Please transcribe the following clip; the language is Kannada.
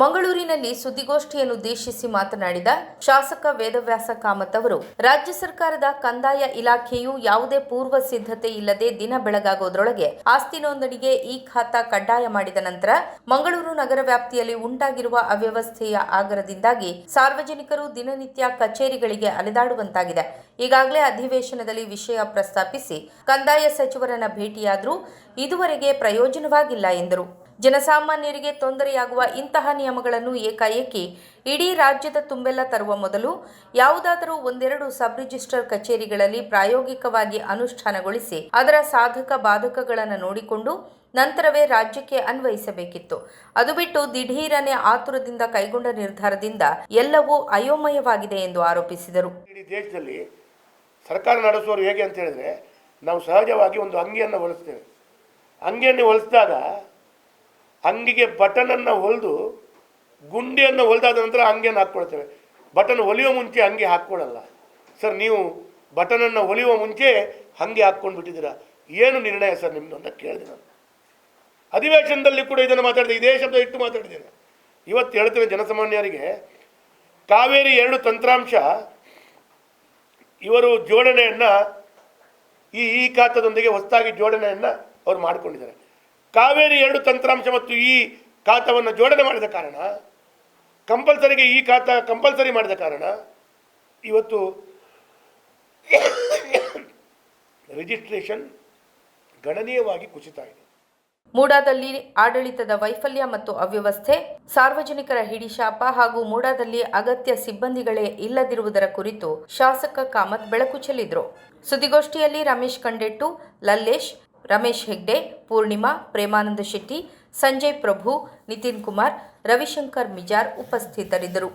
ಮಂಗಳೂರಿನಲ್ಲಿ ಸುದ್ದಿಗೋಷ್ಠಿಯನ್ನುದ್ದೇಶಿಸಿ ಮಾತನಾಡಿದ ಶಾಸಕ ವೇದವ್ಯಾಸ ಕಾಮತ್ ಅವರು, ರಾಜ್ಯ ಸರ್ಕಾರದ ಕಂದಾಯ ಇಲಾಖೆಯು ಯಾವುದೇ ಪೂರ್ವ ಸಿದ್ಧತೆ ಇಲ್ಲದೆ ದಿನ ಬೆಳಗಾಗೋದ್ರೊಳಗೆ ಆಸ್ತಿ ನೋಂದಣಿಗೆ ಈ ಖಾತಾ ಕಡ್ಡಾಯ ಮಾಡಿದ ನಂತರ ಮಂಗಳೂರು ನಗರ ವ್ಯಾಪ್ತಿಯಲ್ಲಿ ಉಂಟಾಗಿರುವ ಅವ್ಯವಸ್ಥೆಯ ಆಗರದಿಂದಾಗಿ ಸಾರ್ವಜನಿಕರು ದಿನನಿತ್ಯ ಕಚೇರಿಗಳಿಗೆ ಅಲೆದಾಡುವಂತಾಗಿದೆ. ಈಗಾಗಲೇ ಅಧಿವೇಶನದಲ್ಲಿ ವಿಷಯ ಪ್ರಸ್ತಾಪಿಸಿ ಕಂದಾಯ ಸಚಿವರನ್ನ ಭೇಟಿಯಾದರೂ ಇದುವರೆಗೆ ಪ್ರಯೋಜನವಾಗಿಲ್ಲ ಎಂದರು. ಜನಸಾಮಾನ್ಯರಿಗೆ ತೊಂದರೆಯಾಗುವ ಇಂತಹ ನಿಯಮಗಳನ್ನು ಏಕಾಏಕಿ ಇಡೀ ರಾಜ್ಯದ ತುಂಬೆಲ್ಲ ತರುವ ಮೊದಲು ಯಾವುದಾದರೂ ಒಂದೆರಡು ಸಬ್ ರಿಜಿಸ್ಟರ್ ಕಚೇರಿಗಳಲ್ಲಿ ಪ್ರಾಯೋಗಿಕವಾಗಿ ಅನುಷ್ಠಾನಗೊಳಿಸಿ ಅದರ ಸಾಧಕ ಬಾಧಕಗಳನ್ನು ನೋಡಿಕೊಂಡು ನಂತರವೇ ರಾಜ್ಯಕ್ಕೆ ಅನ್ವಯಿಸಬೇಕಿತ್ತು. ಅದು ಬಿಟ್ಟು ದಿಢೀರನೆ ಆತುರದಿಂದ ಕೈಗೊಂಡ ನಿರ್ಧಾರದಿಂದ ಎಲ್ಲವೂ ಅಯೋಮಯವಾಗಿದೆ ಎಂದು ಆರೋಪಿಸಿದರು. ಇಡೀ ದೇಶದಲ್ಲಿ ಸರ್ಕಾರ ನಡೆಸುವರು ಹೇಗೆ ಅಂತ ಹೇಳಿದ್ರೆ ನಾವು ಸಹಜವಾಗಿ ಒಂದು ಅಂಗಿಯನ್ನು ಹೊಲಿಸ್ತೇವೆ. ಅಂಗಿಯನ್ನು ಹೊಲಿಸಿದಾಗ ಅಂಗಿಗೆ ಬಟನನ್ನು ಹೊಲಿದು ಗುಂಡಿಯನ್ನು ಹೊಲಿದಾದ ನಂತರ ಅಂಗಿಯನ್ನು ಹಾಕ್ಕೊಳ್ತೇವೆ. ಬಟನ್ ಹೊಲಿಯೋ ಮುಂಚೆ ಅಂಗಿ ಹಾಕ್ಕೊಳ್ಳಲ್ಲ ಸರ್, ನೀವು ಬಟನನ್ನು ಹೊಲಿಯುವ ಮುಂಚೆ ಹಂಗೆ ಹಾಕ್ಕೊಂಡು ಬಿಟ್ಟಿದ್ದೀರಾ ಏನು ನಿರ್ಣಯ ಸರ್ ನಿಮ್ಮದು ಅಂತ ಕೇಳಿದೆ ನಾನು. ಅಧಿವೇಶನದಲ್ಲಿ ಕೂಡ ಇದನ್ನು ಮಾತಾಡಿದೆ. ಇದೇ ಶಬ್ದ ಇಟ್ಟು ಮಾತಾಡಿದ್ದೇನೆ. ಇವತ್ತು ಹೇಳ್ತೇನೆ ಜನಸಾಮಾನ್ಯರಿಗೆ, ಕಾವೇರಿ ಎರಡು ತಂತ್ರಾಂಶ, ಇವರು ಜೋಡಣೆಯನ್ನು ಈ ಈ ಖಾತದೊಂದಿಗೆ ಹೊಸದಾಗಿ ಜೋಡಣೆಯನ್ನು ಅವರು ಮಾಡಿಕೊಂಡಿದ್ದಾರೆ. ಕಾವೇರಿ ಎರಡು ತಂತ್ರಾಂಶ ಮತ್ತು ಈ ಖಾತವನ್ನು ಜೋಡಣೆ ಮಾಡಿದ ಕಾರಣ, ಕಂಪಲ್ಸರಿಗೆ ಈ ಖಾತ ಕಂಪಲ್ಸರಿ ಮಾಡಿದ ಕಾರಣ, ಇವತ್ತು ರಿಜಿಸ್ಟ್ರೇಷನ್ ಗಣನೀಯವಾಗಿ ಕುಸಿತ ಇದೆ. ಮೂಡಾದಲ್ಲಿ ಆಡಳಿತದ ವೈಫಲ್ಯ ಮತ್ತು ಅವ್ಯವಸ್ಥೆ, ಸಾರ್ವಜನಿಕರ ಹಿಡಿಶಾಪ ಹಾಗೂ ಮೂಡಾದಲ್ಲಿ ಅಗತ್ಯ ಸಿಬ್ಬಂದಿಗಳೇ ಇಲ್ಲದಿರುವುದರ ಕುರಿತು ಶಾಸಕ ಕಾಮತ್ ಬೆಳಕು ಚೆಲ್ಲಿದ್ರು. ಸುದ್ದಿಗೋಷ್ಠಿಯಲ್ಲಿ ರಮೇಶ್ ಕಂಡೆಟ್ಟು, ಲಲ್ಲೇಶ್ ರಮೇಶ್ ಹೆಗ್ಡೆ ಪೂರ್ಣಿಮಾ ಪ್ರೇಮಾನಂದ ಶೆಟ್ಟಿ ಸಂಜಯ್ ಪ್ರಭು ನಿತಿನ್ ಕುಮಾರ್ ರವಿಶಂಕರ್ ಮಿಜಾರ್ ಉಪಸ್ಥಿತರಿದ್ದರು.